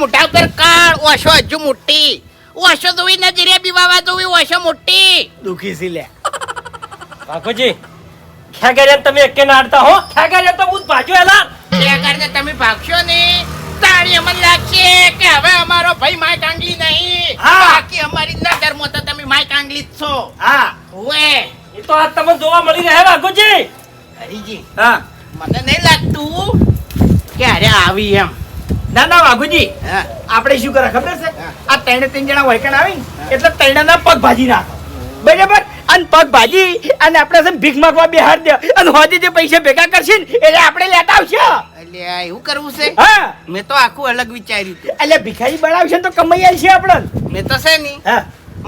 મોઢા ઉપર કાળ ઓશો હજુ મોટી. ઓશો જોવી નજરે બીવાવા જોવી ઓશો મોટી. દુખી સી લે. બાપુજી ખેગરિયા તમે એકે નાડતા હો? ખેગરિયા તો હું ભાજો ભાગ્યો એલા. ત્યાં તમે ભાગશો ને તાળી અમને લાગશે કે હવે અમારો ભાઈ માય કાંગલી નહીં. હા. બાકી અમારી નજરમાં તો તમે માય કાંગલી જ છો. હા. ઓએ એ તો આજ તમને જોવા મળી રહે બાપુજી. હરીજી. હા. મને નહીં લાગતું કે અરે આવી એમ. ના ના વાઘુજી. આપણે શું કરે ખબર છે? આ ત્રણે ત્રણ જણા વૈકણ આવી એટલે ત્રણેના પગ ભાજી નાખો. બરાબર? અને પગ ભાજી અને આપણે છે ભીખ માંગવા બેહાર દે. અને હોદી જે પૈસા ભેગા કરશે ને એટલે આપણે લેતા આવશે. એટલે આ એવું કરવું છે? હા? મેં તો આખું અલગ વિચાર્યું એટલે ભિખારી બનાવશે તો કમાઈ આવશે આપણે મેં તો છે ની હા?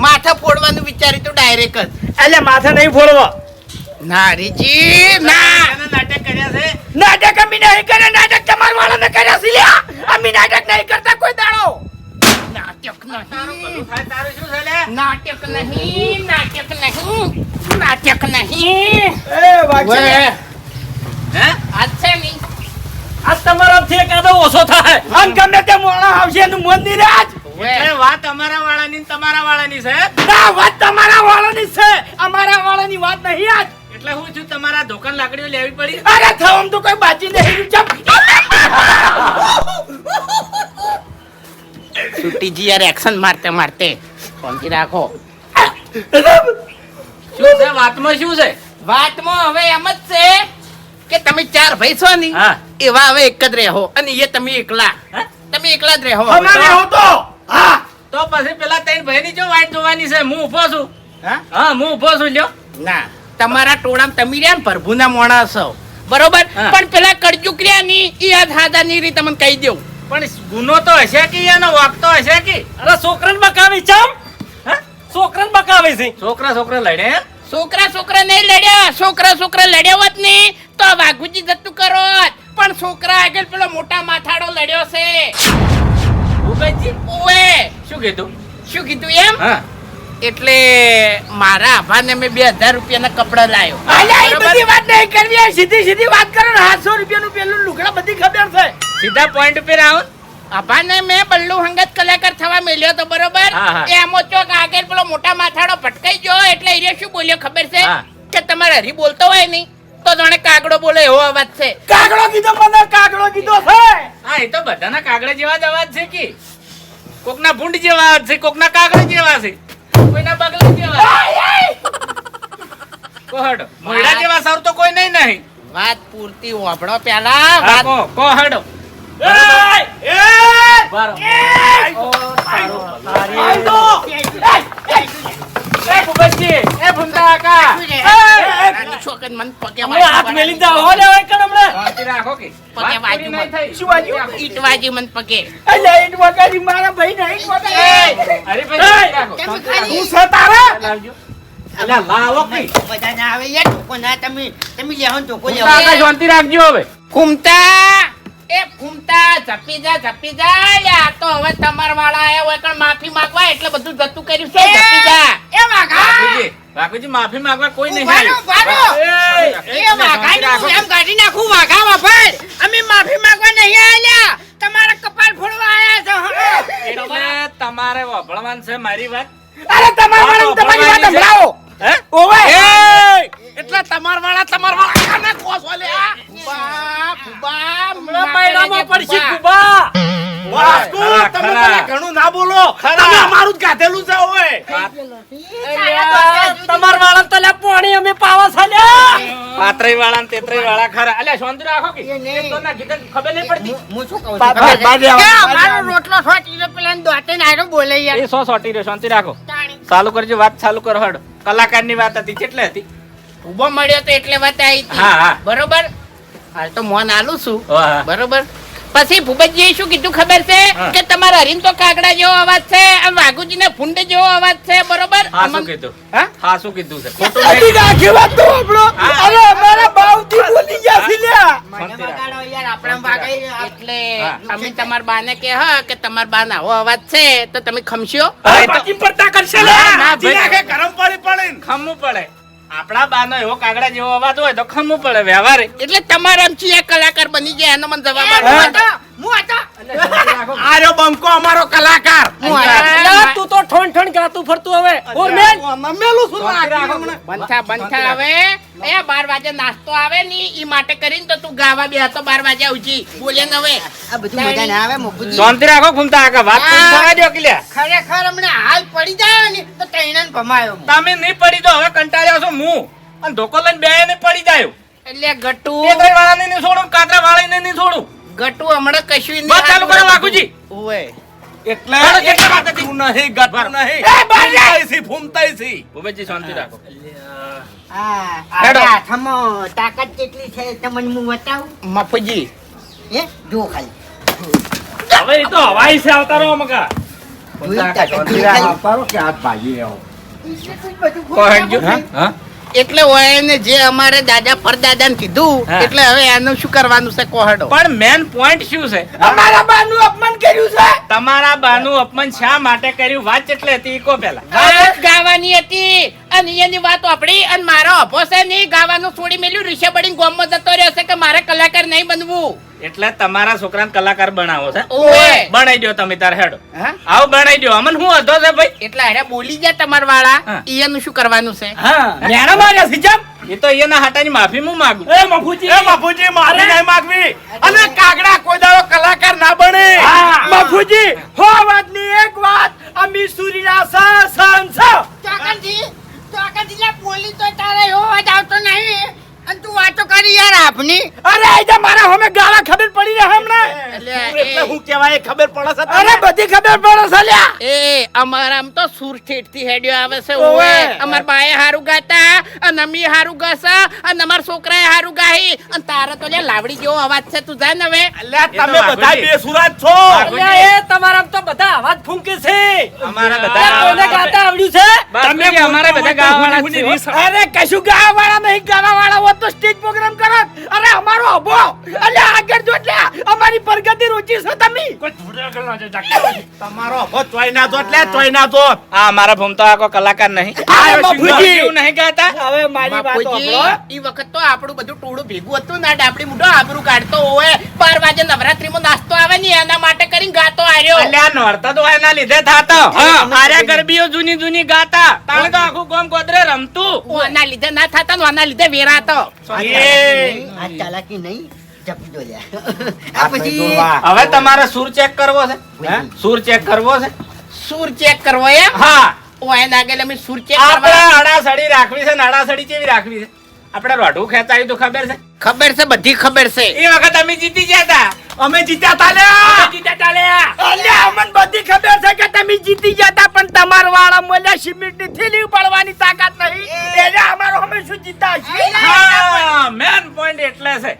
માથા ફોડવાનું વિચાર્યું તો ડાયરેક્ટ જ. એટલે માથા નહીં ફોડવો. ના. હરીજી ના નાટક કર્યા છે? નાટક અમે નહીં કરે નાટક તમારા વાળાને કર્યા છે લ્યા. અમે નાટક નહીં કરતા કોઈ દાડો. નાટક નહીં. તારું શું છે લે? નાટક નહીં નાટક નહીં નાટક નહીં. એ હે? આજ છે ની? આ તમારાથી એકાદો ઓછો થાય. આમ ગમે તે મોણા આવશે એનું મંદિર આજ. વે, એટલે વાત અમારા વાળાની તમારા વાળાની છે. ના વાત તમારા વાળાની છે. અમારા વાળાની વાત નહીં આજ. એટલે હું છું તમારા દુકાન લાકડીઓ લેવી પડી? અરે થવમ તો કોઈ બાજી નહીં ચપ છૂટીજી યાર એક્શન મારતે મારતે. પહોંચી રાખો. શું છે? વાતમાં શું છે? વાતમાં હવે એમ જ છે કે તમે ચાર ભાઈ છો ની એવા હવે એક જ રહો અને એ તમે એકલા. તમે એકલા જ રહો. અમારે હોતો હા. તો પછી પેલા ત્રણ ભાઈ ની જો વાઈટ જોવાની છે? હું ઊભો છું. હા? હા હું ઊભો છું લ્યો. ના. તમારા ટોળામાં તમે રહ્યા ને પ્રભુના માણસ છો બરોબર? પણ પેલા કડજુકની યાદ હાદા ની રીતે તમને કહી દઉં. પણ ગુનો તો હશે કે એનો વાક તો હશે કે? અરે છોકરાને બકાવી ચમ છોકરાને બકાવી છે? છોકરા છોકરા લડે છોકરા છોકરા નહીં લડ્યા. છોકરા છોકરા લડ્યા હોત નહીં તો વાઘુજી જતું કરો પણ છોકરા આગળ પેલો મોટા માથાડો લડ્યો છે. ઓએ શું કીધું? શું કીધું એમ? હા. એટલે મારા આભાને મેં બે હજાર રૂપિયાના કપડા એ બરોબર? બધી વાત નહીં કરવી સીધી સીધી વાત કરો ને 700 રૂપિયાનું પેલું લુગડા બધી ખબર છે. સીધા પોઈન્ટ ઉપર આવો. આભાને મેં બલ્લુ હંગત કલાકાર થવા મેલ્યો તો બરોબર? હા, આમો ચોક આગળ પેલો મોટા માથાડો ભટકાઈ ગયો એટલે એ શું બોલ્યો ખબર છે? કે તમારે હરી બોલતો હોય નહીં તો જાણે કાગડો બોલે એવો અવાજ છે. કાગડો કીધો મને કાગડો કીધો છે. હા એ તો બધાના કાગડા જેવા જ અવાજ છે કે. કોકના ભૂંડ જેવા અવાજ છે કોકના કાગડા જેવા છે. કોઈના બગલા જેવા કોહડો. મોયડા જેવા સર તો કોઈ નહીં નહીં. વાત પૂરતી ઓભળો પેલા. વાત કો કોહડો. એ! એ ભૂપતજી, એ ભૂમતા કાકા. છોકરી મને પગે હાથ મેલી દા, હો લે, હોય કણ હમણાં. શાંતિ રાખો કે. પગે શું વાગ્યું? ઈટ વાજી મને પગે અલ્યા ઈટ વગાડી મારા ભાઈ ને ઈટ એ, અરે ભાઈ રાખો. હું છે તારા. અલ્યા, લાવો. બધા ના આવે યાર કોના તમે તમે લેવો તો કોઈ લેવો શાંતિ રાખજો હવે ફૂમતા એ ફૂમતા ઝપી જા ઝપી જા લ્યા તો હવે તમાર વાળા આયા હોય કણ માફી માંગવા એટલે બધું જતું કર્યું છે ઝપી જા. એ વાઘા! બાપુજી, બાપુજી, માફી માંગવા કોઈ નહીં આવ્યું. એ, વાઘા રાખો. એમ કાઢી નાખું વાઘા વાફર અમે માફી માંગવા નહીં આયા તમારા કપાળ ફોડવા આયા છો એટલે તમારે વાપરવાનું છે મારી વાત. અરે તમારા તમારી વાત સંભળાવો. હે? ઓવે એટલે તમાર વાળા તમાર વાળા આને કોસો લે આ ફુબા ફુબા હમણાં બૈરામાં પડશે કુબા. વાસ્કુ ખરા, તમે ખરા. પેલા ઘણું ના બોલો. તમે અમારું જ ગાધેલું છે ઓવે તમાર વાળા તો લ્યા પોણી અમે પાવા છે લ્યા. પાત્રઈ વાળા ને તેત્રઈ વાળા ખરા. અલ્યા શાંતિ રાખો કે. એ નહીં. એ તો ના કીધું ખબર નહીં પડતી. હું- હું શું કહું છું? ખબર બા- છે? બા- કે બા- અમારો રોટલો સોટી રહ્યો પેલા દોતે નાયરો બોલે યાર એ સો સોટી રહ્યો શાંતિ રાખો. ચાલુ કરજો વાત ચાલુ કરો હડ કલાકારની વાત હતી કેટલી હતી? ઊભો મળ્યો તો એટલે વાત આવી હા, હા. બરોબર? હાલ તો મોન આલું છું. બરોબર? પછી ભૂપતજી શું કીધું ખબર છે? કે તમારા હરીન તો કાગડા જેવો અવાજ છે અને વાઘુજીને ફૂંડ જેવો અવાજ છે બરોબર? હા શું કીધું? હા? હા શું કીધું છે? ખોટું બધી નહીં વાત તો આપણો. અરે અમારા બાવથી બોલી ગયા છે લ્યા. મને શાંતિ રાખ. વગાડો યાર આપણે વાગાઈ એટલે અમે તમારા બાને કે હા કે તમાર બા આવો અવાજ છે તો તમે ખમશો? પડતા કરશે ના, ના, ગરમ પાણી પડે ખમવું પડે. આપણા બાનો એવો કાગડા જેવો અવાજ હોય તો ખમવું પડે વ્યવહાર. એટલે તમારા આમ છીએ કલાકાર બની ગયા એનો મને જવાબ આપો. હું હતો બંકો અમારો કલાકાર. હું તું તો ઠણ ઠણ ગાતું ફરતું હવે. એ બાર વાગે નાસ્તો આવે ની ઈ માટે કરીને તો તું ગાવા બે તો બાર વાગે આવજી. બોલે ને હવે. આ બધું મજા ના આવે મોકુજી. શાંતિ રાખો ઘૂમતા કાકા વાત પૂરી થવા કે ખરેખર હમણાં હાલ પડી જાય ને તો તૈણાને ભમાયો તમે નહીં પડી તો હવે કંટાળ્યો છો હું. અને ધોકો લઈને બે ને પડી જાય. એટલે ગટુ. કેતરી વાળાને નહીં છોડું કાતરા વાળાને નહીં છોડું. ગટુ હમણાં કશું બસ ચાલુ કરો વાઘુજી. ઓય એટલે હાલો, વાત હતી? નહીં ગતું નહીં. એ, બહાર જા. ફૂમતાઈ છી, ફૂમતાઈ શાંતિ રાખો. આ આ હાથમાં તાકાત કેટલી છે તમને હું બતાવું? મફુજી. હે? જો ખાલી. હવે એ તો હવાઈ છે આવતા રહો મકા જોઈ તાકાત જોઈ ખાલી. બધું કોહેડજો હા? એટલે હોય ને જે અમારે દાદા પરદાદાને કીધું એટલે હવે એનું શું કરવાનું છે કોહડો? પણ મેન પોઈન્ટ શું છે? અમારા બાનું અપમાન કર્યું છે? તમારા બાનું અપમાન શા માટે કર્યું? વાત એટલે હતી કો પહેલા પેલા. વાત ગાવાની હતી. અને એની વાત આપડી અને મારો અભો નહીં ગાવાનું છોડી મેલ્યું રિષે બળીને ગોમમાં જતો રહ્યો છે કે મારે કલાકાર નહીં બનવું. એટલે તમારા છોકરાને કલાકાર બનાવો છે. બનાવી દો તમે તાર હેડો. આવ બનાવી દો અમન હું હતો છે ભાઈ? એટલે અરે બોલી જાય તમાર વાળા. એનું શું કરવાનું છે? હા. મેણા માર્યા છે એ તો એના હાટાની માફી હું માંગુ. એ મફુજી. એ મફુજી મારે નહીં માગવી. અને કાગડા કોઈ દાડો કલાકાર ના બને. મફુજી હો વાતની એક વાત. અમી સુરીના સા સન સ. બોલી તો તારે એવો અવાજ આવતો નહીં. અને તું વાતો કરી યાર આપની. અરે આઈ મારા હમે ગાળા ખબર પડી રહે હમણાં. એટલે એટલે હું કહેવાય ખબર પડે છે અરે બધી ખબર પડે છે લ્યા. એ અમારામ તો સુરથી હેડ્યો આવે છે ઓવે. ઓવે. અમાર બાએ હારું ગાતા અને અમી હારું ગાસા અને અમાર છોકરાએ હારું ગાહી. અને તારે તો લાવડી જેવો અવાજ છે તું જાન હવે. અલ્યા તમે બધા છો. એ તો બધા અવાજ ફૂંકે છે. અમારા ગાતા આવડ્યું છે? તમે અમારે બધા ગાવાવાળા વાળા છે, અરે કશું ગાવા વાળા નહીં? ગાવા વાળા હોત તો સ્ટેજ પ્રોગ્રામ કરત અરે અમારો અભો. અલ્યા આગળ જો એટલે. અમારી પ્રગતિ રૂચી છે તમે? તમારો અભો ચોય ના જોત લે ચોય ના જોત. આ મારા ભૂમ તો આકો કલાકાર નહીં. આ બાપુજી. એવું નહીં ગાતા. હવે મારી વાત સાંભળો. ઈ વખત તો આપણું બધું ટોળું ભેગું હતું ના ડાબડી મુઢો આબરૂ કાઢતો હોય. બાર વાગે નવરાત્રીમાં નાસ્તો આવે ને એના માટે કરીને ગાતો આર્યો. અલ્યા નોરતા તો એના લીધે થાતો. આર્યા ગરબીઓ જૂની જૂની ગાતા. તાણે તો આખું ગોમ ગોદરે રમતું. ઓના લીધે ના થાતા ને ઓના લીધે વેરાતો. આ ચાલાકી નહીં. આ હવે તમારે સુર ચેક કરવો છે? સુર ચેક કરવો છે? સુર ચેક કરવો એમ? હા. ઓ એના આગળ અમે ચેક આપણે અડાસડી રાખવી છે ને અડાસડી કેવી રાખવી છે? આપણે રોઢું ખેંચાયું તો ખબર છે? ખબર છે બધી ખબર છે. એ વખત અમે જીતી ગયા હતા અમે જીત્યા તા લ્યા. જીત્યા તા લ્યા. અલ્યા અમને બધી ખબર છે કે તમે જીતી ગયા તા પણ તમાર વાળા મોલ્યા સિમેન્ટની થેલી ઉપાડવાની તાકાત નહીં. એટલે અમારો અમે શું જીતા છીએ? હા. મેન પોઈન્ટ એટલે છે.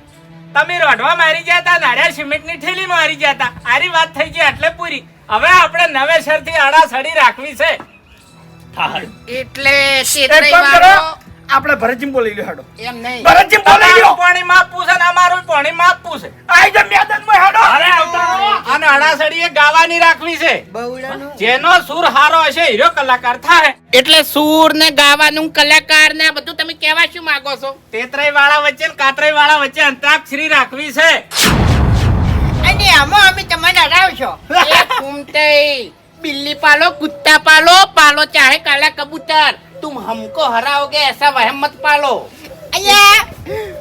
તમે રોઢવા મારી ગયા હતા નારિયેળ સિમેન્ટની થેલી મારી ગયા હતા આરી વાત થઈ ગઈ એટલે પૂરી. હવે આપણે નવેસરથી અડાસડી રાખવી છે. એટલે આપણે ભરતજી બોલી લ્યો હેડો. એમ નહીં. ભરતજી બોલી લ્યો. પાણી માપ પૂછે ને અમારું પાણી માપ પૂછે. આઈ જા મેદાનમાં હેડો. અરે આવતા અને અડાસડીએ ગાવાની રાખવી છે. બહુડાનું. જેનો સુર હારો હશે હીરો કલાકાર થાય એટલે સુર ને ગાવાનું કલાકાર ને બધું તમે કહેવા શું માંગો છો? તેત્રય વાળા વચ્ચે ને કાત્રય વાળા વચ્ચે અંતાક્ષરી રાખવી છે. અને આમાં અમે તમને હરાવશો એ કુમતઈ બિલ્લી પાલો કુત્તા પાલો પાલો ચાહે કાલા કબૂતર. तुम हमको हराओगे ऐसा वहम मत पालो અહીંયા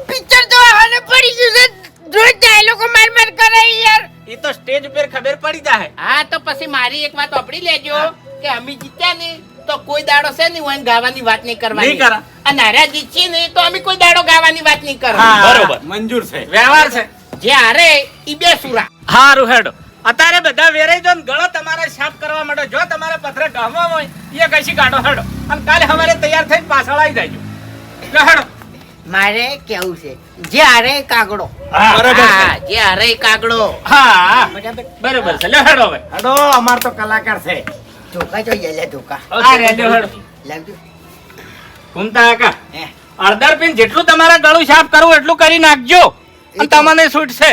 પિક્ચર તો આને પડી ગયું છે રોજ ડાયલોગો માર માર કરે યાર એ તો સ્ટેજ ઉપર ખબર પડી જાય હા તો પછી મારી એક વાત વાપરી લેજો કે અમે જીત્યા ને તો કોઈ દાડો છે ને હું ગાવાની વાત નહીં કરવાની નહીં કરા. અને હાર્યા જીતશી ને તો અમે કોઈ દાડો ગાવાની વાત નહીં હા. કરવાની બરોબર. મંજૂર છે વ્યવહાર છે જે હારે ઈ બે સુરા હારું હેડો અત્યારે બધા વેરાઈ જો ગળો તમારે સાફ કરવા માટે જો તમારે પથરે ગહવા હોય એ કશી કાઢો હડો. અને કાલે અમારે તૈયાર થઈને પાછળ આવી જાય લે હેડો. મારે કેવું છે? જે આરે કાગડો. હા જે આરે કાગડો. હા હા. બરાબર. બરોબર છે. લે હડો હવે. હેડો અમાર તો કલાકાર છે. ધોકા જોઈએ લે ધોકા. લે હેડો. ઘૂમતા કાકા. અડધર પીન જેટલું તમારે ગળું સાફ કરવું એટલું કરી નાખજો. અને તમને છૂટશે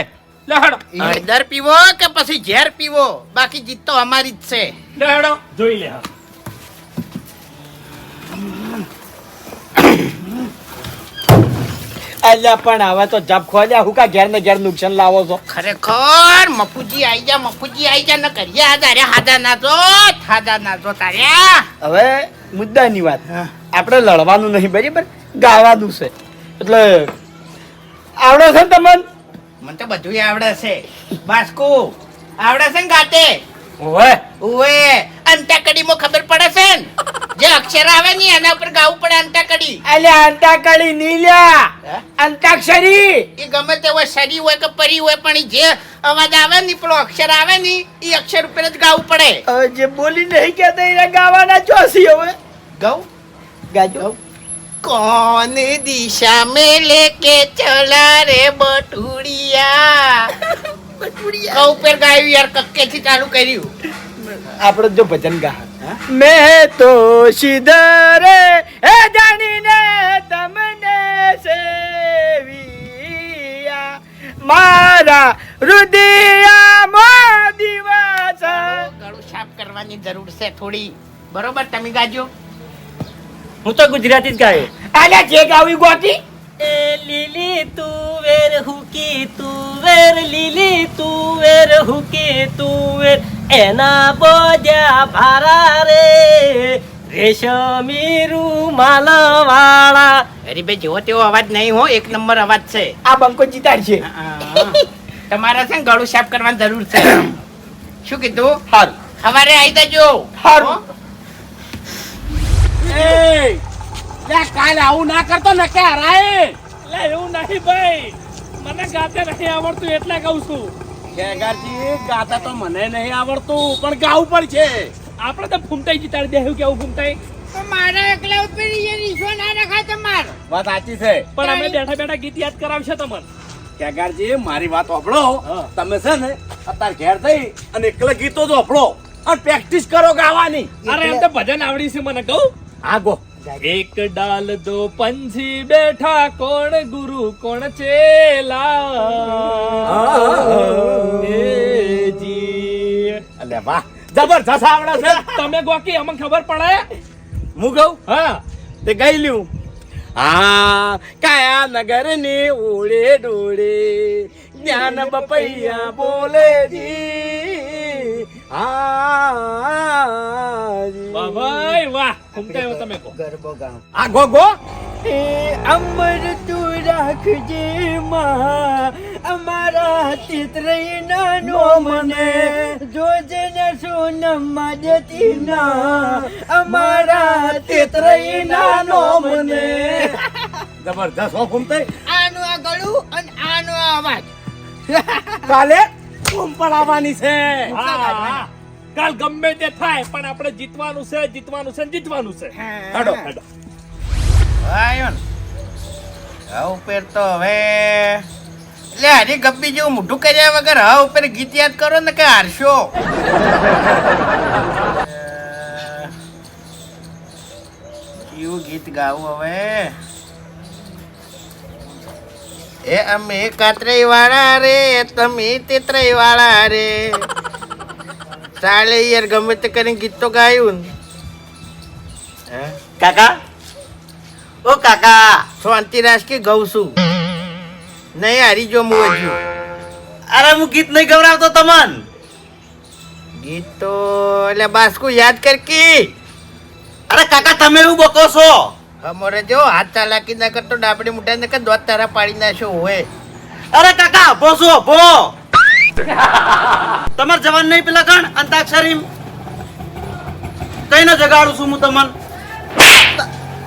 હળદર પીવો કે પછી ઝેર પીવો? બાકી જીત તો અમારી જ છે. લે જોઈ લે અલ્યા પણ હવે તો જબ ખોલ્યા હું કા ઘેર ને ઘેર નુકસાન લાવો છો? ખરેખર મફુજી આઈ જા મફુજી આઈ જા ન કરીએ આ તારે હાદા ના જો હાદા ના જો તાર્યા હવે મુદ્દાની વાત. આપણે લડવાનું નહીં બરાબર? ગાવાનું છે. એટલે આવડો છે ને તમને? મને તો બધું આવડે છે. બાસ્કુ આવડે છે ને ગાતે? ઓવે ઓએ અંતાકડીમાં ખબર પડે છે ને? જે અક્ષર આવે ને એના ઉપર ગાવું પડે અંતાકડી. અલ્યા અંતાકડી નીલ્યા? અંતાક્ષરી. એ ગમે તે હોય સરી હોય કે પરી હોય પણ જે અવાજ આવે ને પેલો અક્ષર આવે ને એ અક્ષર ઉપર જ ગાવું પડે. જે બોલી નહીં કહેતા એને ગાવાના ચોસી હવે. ગાઉં? ગાજો. કોણ દિશા મે લેકે ચલા રે બટુડિયા? બટુડિયા. ઉપર ગાયું યાર કક્કે થી ચાલુ કર્યું. આપણે જો ભજન ગા મેં તો સિદરે એ જાણીને તમને સેવિયા. મારા રુદિયામાં દિવસ. ગળું સાફ કરવાની જરૂર છે થોડી. બરોબર તમે ગાજો. હું તો ગુજરાતી જ ગાયો. આલે જે ગાવી ગોતી? એ લીલી તુવેર હુકી તુવેર લીલી તુવેર હુકી તુવેર એના બોજા ભારા રે. રેશમી રૂમાલ વાળા હરીભાઈ જેવો તેવો અવાજ નહીં હો એક નંબર અવાજ છે. આ બંકો જીતાડ છે. તમારે છે ને ગળું સાફ કરવાની જરૂર છે. શું કીધું? હાલ સવારે આવી જજો. હારું. કાલ આવું ના કરતો ને કે હરાય? લે એવું નહીં ભાઈ. મને ગાતે નહીં આવડતું એટલે કહું છું. ખેગારજી ગાતા તો મને નહીં આવડતું પણ ગાવું પણ છે. આપણે તો ફૂમતાઈ જીતાડી દેવું કેવું ફૂમતાઈ મારા એકલા ઉપર રીસો ના રખાય તમાર. વાત સાચી છે. પણ અમે બેઠા બેઠા ગીત યાદ કરાવશે તમને. કેગારજી મારી વાત સાંભળો તમે છે ને અત્યારે ઘેર થઈ અને એકલા ગીતો જ સાંભળો અને પ્રેક્ટિસ કરો ગાવાની. અરે એમ તો ભજન આવડી છે મને કહું. હા ગો એક ડાલ દો પંછી બેઠા કોણ ગુરુ કોણ ચેલા? અલે વાહ જબરજસ્ત આવડે છે. તમે ગોકી અમને ખબર પડે? હું કહું હા. તે ગઈ લ્યું. હા કાયા નગરની ઓળે ડોળે જ્ઞાન બપૈયા બોલે જી. હા. વાહ ભાઈ વાહ. ઘૂમતા તમે ગરબો ગામ આ ગો ગો? એ અમર તું રાખજે માં અમારા ચિત્રઈના નો મને જોજે ને સોનમમાં જતી ના અમારા ચિત્રઈના નાનો મને. જબરજસ્ત હો ઘૂમતે. આનું આ ગળું અને આનો આ અવાજ. કાલે ઘૂમ પડાવવાની છે. હા, હા. કાલ ગમે તે થાય પણ આપણે જીતવાનું છે જીતવાનું છે ને જીતવાનું છે. હેડો હેડો. આયો ને હા ઉપર તો હવે એટલે હરી ગબ્બી જેવું મોઢું કર્યા વગર હા ઉપર ગીત યાદ કરો ને કે હારશો કેવું ગીત ગાવું હવે. એ અમે કાતરાઈ વાળા રે તમે તેતરાઈ વાળા રે. ચાલે યાર ગમે તે કરીને ગીત તો ગાયું હે? કાકા? ઓ કાકા શાંતિ રાજકી ગઉં છું. નહીં હારી જો મું હજુ. અરે હું ગીત નહીં ગવડાવતો તમન. ગીત તો એટલે બાસ્કુ યાદ કર કી. અરે કાકા તમે એવું બકો છો. અમારે જો હાથ ચાલાકી ના કરતો ડાબડી મુઠા ને દોત તારા પાડી નાખ્યો હોય. અરે કાકા છો અભો તમાર જવાન નહીં પેલા કણ અંતાક્ષરી કઈ ના જગાડું છું હું તમને?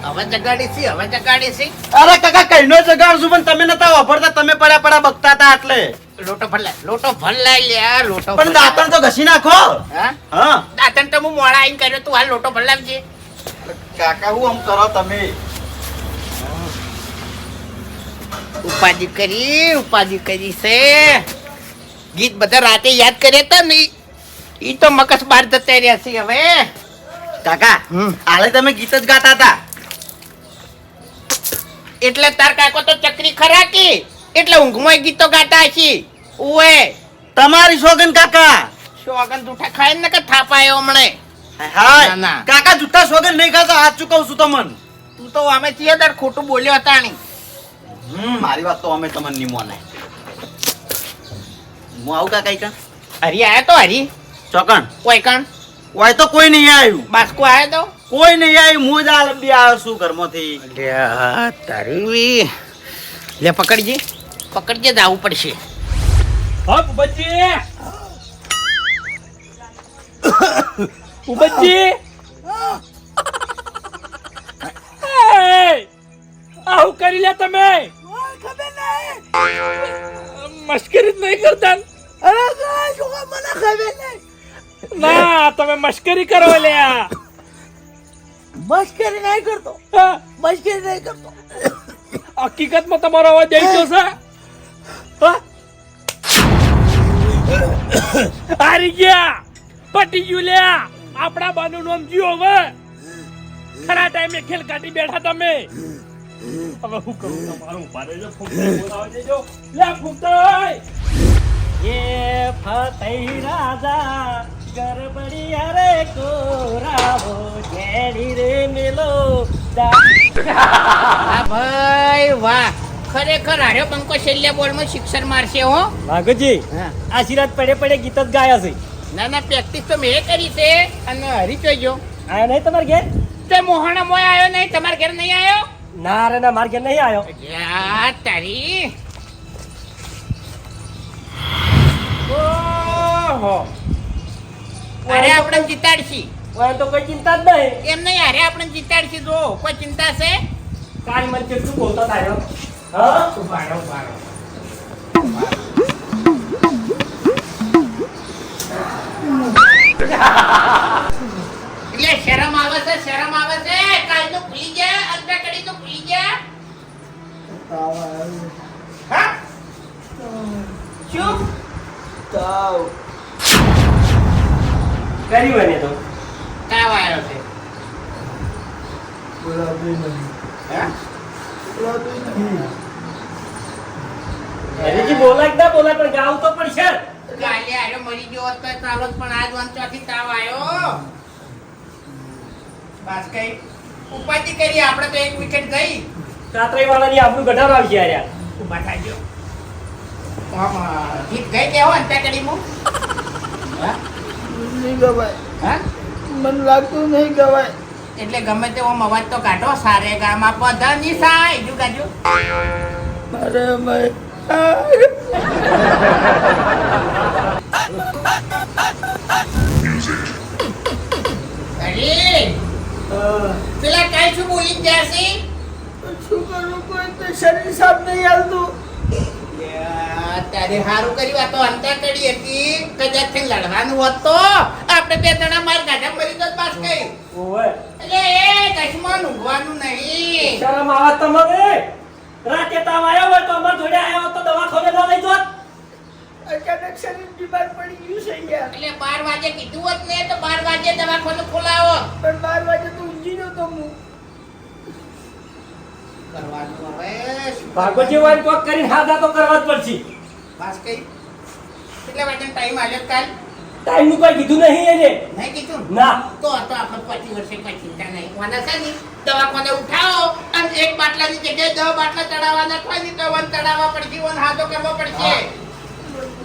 હવે જગાડી છે હવે જગાડી છે. અરે કાકા કઈ નો જગાડું છું પણ તમે નતા વાપરતા તમે પડ્યા પડ્યા બકતા હતા એટલે. લોટો ભરલાય લોટો ભરલાય લ્યા લોટો પણ દાંતણ તો ઘસી નાખો. હા? દાંતણ તો હું મોડા આવીને કર્યો તું આ લોટો ભરલાવજે. કાકા હું આમ કરો તમે? ઉપાધિ કરી ઉપાધિ કરી છે. ગીત બધા રાતે યાદ કર્યા હતા ને ઈ. તો મકસ બાર જતા રહ્યા છે હવે. કાકા હાલે તમે ગીત જ ગાતા હતા. એટલે તાર કાકો તો ચકરી ખરાકી એટલે ઊંઘમાં ગીતો ગાતા છે ઉવે. તમારી સોગન કાકા. શોગન જૂઠા ખાય ને કે થાપાયો હમણે? ના. કાકા જૂઠા સોગન નહીં ખાતા હાથ ચૂકવું છું તમને. તું તો અમે ચિયાદાર ખોટું બોલ્યો હતા ની. મારી વાત તો અમે તમને નહીં મોને. હું આવું કાકા ઈ કાં? હરી આયા તો હરી. ચોકણ. કોઈ કણ? કોઈ તો કોઈ નહીં આવ્યું બાસ્કો આયો તો? કોઈ નહીં આવ્યું હું જ આ લંબી આવ્યો છું ઘરમાંથી. તારી લે પકડજે. પકડજે જવું પડશે. હા બચી ઉબચી આવું કરી લે તમે. મશ્કરી જ નહીં કરતા ના. તમે મશ્કરી કરો લ્યા મશ્કરી નહીં કરતો. મશ્કરી નહીં કરતો. હકીકતમાં તમારો અવાજ આવી ગયો છે? હારી ગયા. પટી ગયું લ્યા આપણા બાનું નામ જીઓ હવે. ખરા ટાઈમે ખેલ કાઢી બેઠા તમે. હવે હું કરું? તમારું ઊભા જો ફૂંકતા બોલાવા દેજો. લે ફૂંકતા એ ફતઈ રાજા ગરબડી અરે કોરાવો જેડી રે મેલો ભાઈ વાહ. ખરેખર હાર્યો બંકો છેલ્લે બોલમાં શિક્ષણ મારશે હો. ભાગજી હા. આશીર્વાદ પડે પડે ગીત જ ગાયા છે. ના ના પ્રેક્ટિસ તો મેં કરી છે અને હરી ગયો. આયો નહીં તમારે ઘેર? તે મોહણા મોય આવ્યો નહીં તમારા ઘેર નહીં આવ્યો ના રે ના મારા ઘેર નહીં આવ્યો. યા તારી. ઓહો. અરે આપણે જીતાડશી. ઓય તો કોઈ ચિંતા જ નહીં. એમ નહીં અરે આપણે જીતાડશી જો કોઈ ચિંતા છે. કાલ મને કેટલું બોલતો તારો. હા? ઉભારો ઉભારો એટલે શરમ આવે છે શરમ આવે છે. કાલ તો ભૂલી ગયા અંદર કડી તો ભૂલી ગયા. હા? શું? કરી એને તો. તાવ આવ્યો છે. હા? હરીજી બોલાય કે ના બોલા પણ ગાવ તો છે કાલે આયો મરી ગયો હતો તો ચાલો પણ આજ વાંચવાથી તાવ આવ્યો. બસ કઈ ઉપાધિ કરી આપણે તો એક વિકેટ ગઈ. કાતરાઈ વાળાની આપણું ગઢાર આવશે યાર. ઊભા થાજો આમ, જીત ગઈ કેવો અંતા કડીમાં? હા? નહીં ગવાય. હા? મને લાગતું નહીં ગવાય. એટલે ગમે તેવો અવાજ તો કાઢો સારે ગામાં પધની સાય. જુ ગાજો. અરે ભાઈ અરે પેલા કાઈ શું બોલી ગયા છે? શું કરું? કોઈ તો શરીર સાફ નહીં હાલતું. તારે હારું કર્યું. આ તો અંતા કડી હતી. કદાચથી લડવાનું હોત તો આપણે બે જણા માર ગાઢા મરી જત પાસ કઈ એટલે એ કશમાં ઊંઘવાનું નહીં. શરમ આવે તમને રાતે તાવ આવ્યો હોય તો અમાર જોડે આવ્યો તો તો ખોલે ના લઈ જોત. અચાનક શરીર બીમાર પડી ગયું છે યાર એટલે બાર વાગે કીધું હોત ને તો બાર વાગે દવાખાનું ખોલાવો. પણ બાર વાગે તો ઊંઘી નતો હું. કરવાનું હવે ભાગોજી વાન કોક કરીને હાદા તો કરવા જ પડશે. પાસ કઈ? કેટલા વાગ્યાનો ટાઈમ આવ્યો કાલ? ટાઈમનું કોઈ કીધું નહીં એને. નહીં કીધું? ના. તો તો આપણે પચીસ વર્ષે કોઈ ચિંતા નહીં. વાના છે ને દવાખાને ઉઠાવો અને એક બાટલાની જગ્યાએ દસ બાટલા ચડાવવાના નાખવાની ને તો વન ચડાવવા પડશે વન હાથો કરવો પડશે.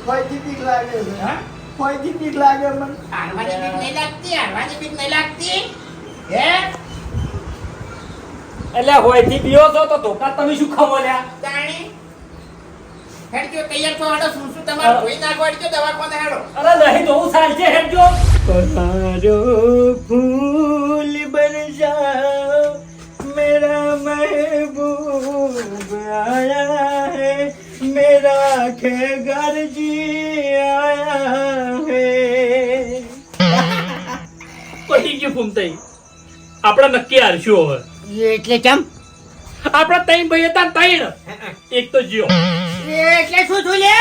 કોઈથી બીક લાગે છે? હા? કોઈથી બીક લાગે મને? હારવાની બીક નહીં લાગતી હારવાની બીક નહીં લાગતી. હે? એટલે હોયથી બીયો છો તો ધોકા તમે શું ખાવો લ્યા જાણી. શું તમારે ધોઈ નાખો હેડજો દવાખાને હેડો અરે નહીં ધોવું ચાલશે હેડજો. તમારો ફૂલ બન મેરા મહેબૂબ આયા है मेरा खेगर जी आया है પટી ગયું ફૂમતાઈ આપણે નક્કી હારશું હવે એટલે ચમ આપણે ત્રણ ભાઈ હતા ને ત્રણ એક તો જીઓ એટલે શું છું લે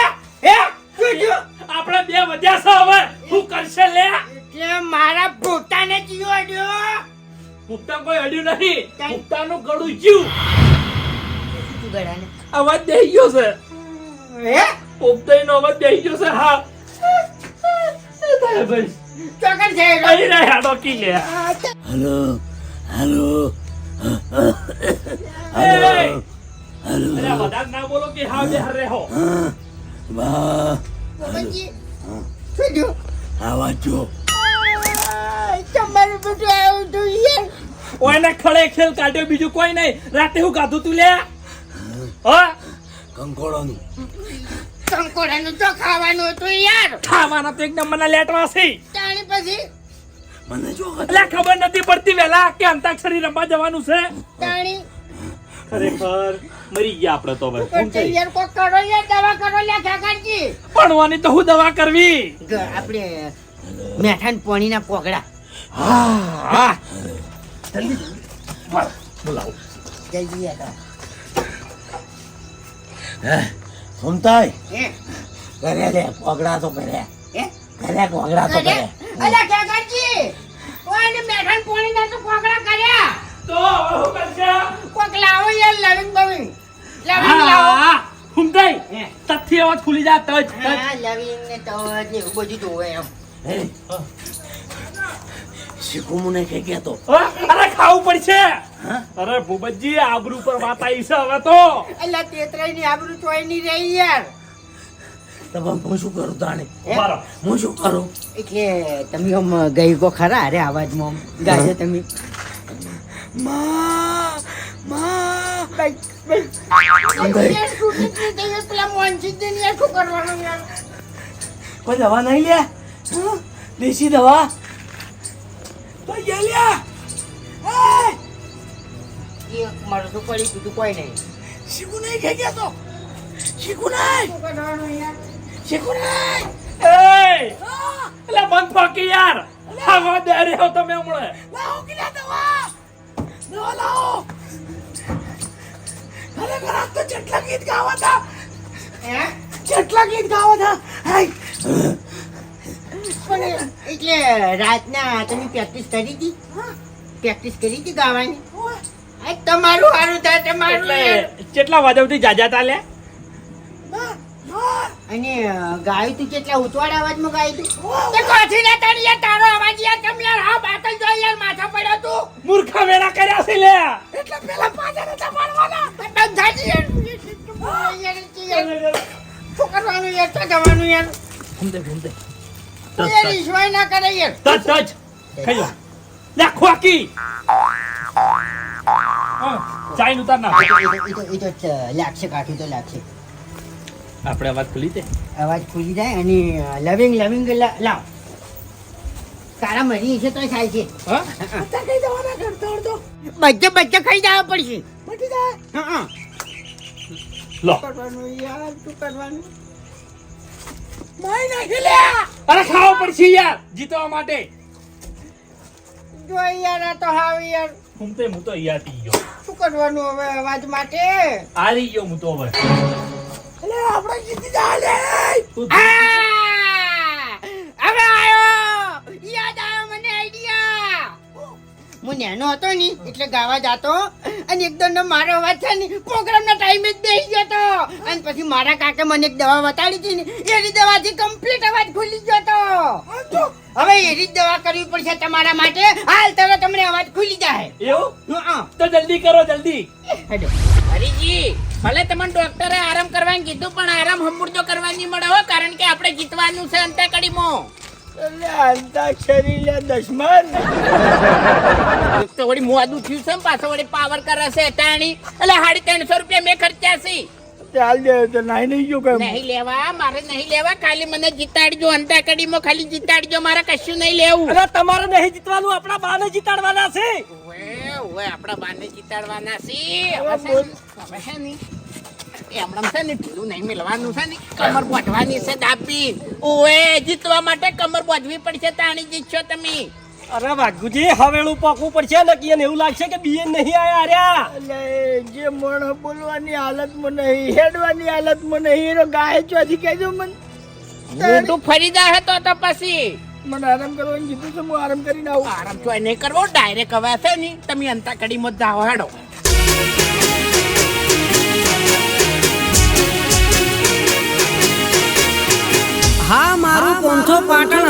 હે શું છું આપણે બે વધ્યા છે હવે શું કરશે લે એટલે મારા પોતાને જીવો અડ્યો મુક્તા કોઈ અડ્યું નહીં મુક્તાનું ગળું જીવ શું ગળાને અવાજ દઈ ગયો છે હે? પોપતાઈ નો અવાજ દઈ ગયો છે હા. ભાઈ. ચોકન છે લે હેલો હેલો. બધા ના બોલો કે હા બે હારે હો બાબાજી શું જો આવા જો તમારું બધું આવું તું યાર ઓયને ખડે ખેલ કાઢ્યો બીજું કોઈ નહીં. રાતે હું ગાધું તું લે હા. કંકોળોનું કંકોડાનું તો ખાવાનું હતું યાર. ખાવાના તો એક નંબરના લેટવા છે. તાણી પછી? મને જો એટલે ખબર નથી પડતી વેલા કે અંતાક્ષરી રમવા જવાનું છે? તાણી. ખરેખર મરી ગયા આપણે તો હવે. યાર કોક કરો યાર દવા કરો લે કાકાજી ભણવાની તો હું દવા કરવી? આપણે મેઠાન પોણીના કોગડા હા જલ્દી યાર સુનતાય હે? કરે લે પગડા તો કરે હે? કરે પગડા તો કરે અલા કાકાજી ઓય મેઠાન પોણીના તો પગડા કર્યા. તો હવે હું કરશે? કોક લાવો યાર લવિંગ બવિંગ. લવિંગ લાવો. સુનતાય હુમતાઈ અવાજ ખુલી જા તજ તજ. લવિંગ ને તો ને એવું બધું જોવે એમ. હે. શીખું મને કે કેતો હા? અરે ખાવું પડશે. અરે ભૂપતજી આબરૂ પર વાત આવી છે હવે તો. એટલે તેતરાઈ ની આબરૂ તો ની રહી યાર. તો હું શું કરું તાણે? હું? શું કરું? એટલે તમે આમ ગઈ કો ખરા અરે અવાજમાં આમ ગાજો તમે. માં માં. કોઈ દવા નહીં લે? હા? દેશી દવા? તો લે લે એ એક મરસું પડી બીજું કોઈ નહીં. શીખું નહીં કે કેતો શીખું નહીં? શીખું નહીં? એ! એટલે બંધ ફાકી યાર. ખાવા દે રે હો તમે હમણાં. લાવો કિલા દવા! દવા લાવો! ખરેખર આજ તો જેટલા ગીત ગાવા હતા હે? જેટલા ગીત ગાવા હતા હાય! પણ એટલે રાતના તમે પ્રેક્ટિસ કરી હતી પ્રેક્ટિસ કરી હતી ગાવાની. તમારું સારું થાય તમારું એટલે કેટલા વાજવથી જાજા તા લે અને ગાયું તું કેટલા ઉતવાડ અવાજમાં ગાયું તું? તે કોથી ના તારી યાર તારો અવાજ યાર કેમ યાર? હા બાતલ જો યાર માથા પડ્યો તું મૂર્ખા વેરા કર્યા છે લે. એટલે પેલા પાછા નતા પાડવાના બંધ થાજી યાર શું કરવાનું યાર શું જવાનું યાર? ઘૂમતે ઘૂમતે યાર ના કરે યાર તજ તજ ખાઈ લો. લે ખોકી ચાઈન ઉતાર ના એ તો- એ તો- એ તો ચ- લાગશે કાઠું તો લાગશે. આપણે અવાજ ખુલી તે અવાજ ખુલી જાય અને લવિંગ લવિંગ લ- લાવ. તારા મરી છે તો થાય છે. હા? બચ્ચે બચ્ચે ખાઈ જવા પડશે. હા, હા. લો. કરવાનું યાર શું કરવાનું? અરે ખાવા પડશે યાર જીતવા માટે. જો યાર આ તો હાવ યાર. ઘૂમતે હું તો અહીંયા થઈ ગયો. શું કરવાનું હવે અવાજ માટે? હારી ગયો હું તો હવે. આપણે જીતી જા લે તું હવે આયો. યાદ આવ્યો મને આઈડિયા. હું નેનો હતો ની એટલે ગાવા જાતો. અને એકદમ મારો અવાજ છે ને પ્રોગ્રામના ટાઈમે જ બેસી ગયો તો અને પછી મારા કાકે મને એક દવા બતાડી હતી ને એની દવાથી કમ્પ્લીટ અવાજ ખુલી ગયો તો. હવે એની જ દવા કરવી પડશે તમારા માટે. હાલ તરત તમને અવાજ ખુલી જાય. એવું. તો જલ્દી કરો જલ્દી. હેડો. હરીજી ભલે તમને ડોક્ટરે આરામ કરવાનું કીધું પણ આરામ હમુરજો કરવાની મળે હો કારણ કે આપણે જીતવાનું છે અંતે એક તો વળી મોડું થયું છે પાછો વળી પાવર કરે છે ટાણી એટલે સાડી ત્રણસો રૂપિયા મેં ખર્ચ્યા છે. નહીં લેવા મારે નહીં લેવા. ખાલી મને જીતાડજો અંતાકડીમાં ખાલી જીતાડજો. મારે કશું નહીં લેવું. અરે તમારે નહીં જીતવાનું આપણા બાને જીતાડવાના છે. ઓવે ઓવે આપણા બાને જીતાડવાના છે. હવે છે ને, હવે છે ને એ હમણાં છે ને ઢીલું નહીં મિલવાનું છે ને કમર બોધવાની છે દાબી. ઓએ જીતવા માટે કમર બોધવી પડશે તાણી જીતશો તમે. અરે વાઘુજી હવેળું પાકવું પડશે ને કે એને એવું લાગશે કે બીએ નહીં આયા એટલે જે મણ બોલવાની હાલતમાં નહીં હેડવાની હાલતમાં નહીં એનો ગાય ચોથી કહેજો મને. તું ફરી જા તો તો પછી. મને આરામ કરવાનું કીધું છે હું આરામ કરીને આવું. આરામ તો નહીં કરવો ડાયરેક્ટ હવે છે નહીં. તમે અંતાકડીમાં જાઓ હેડો. હા મારું પોંથો પાટણ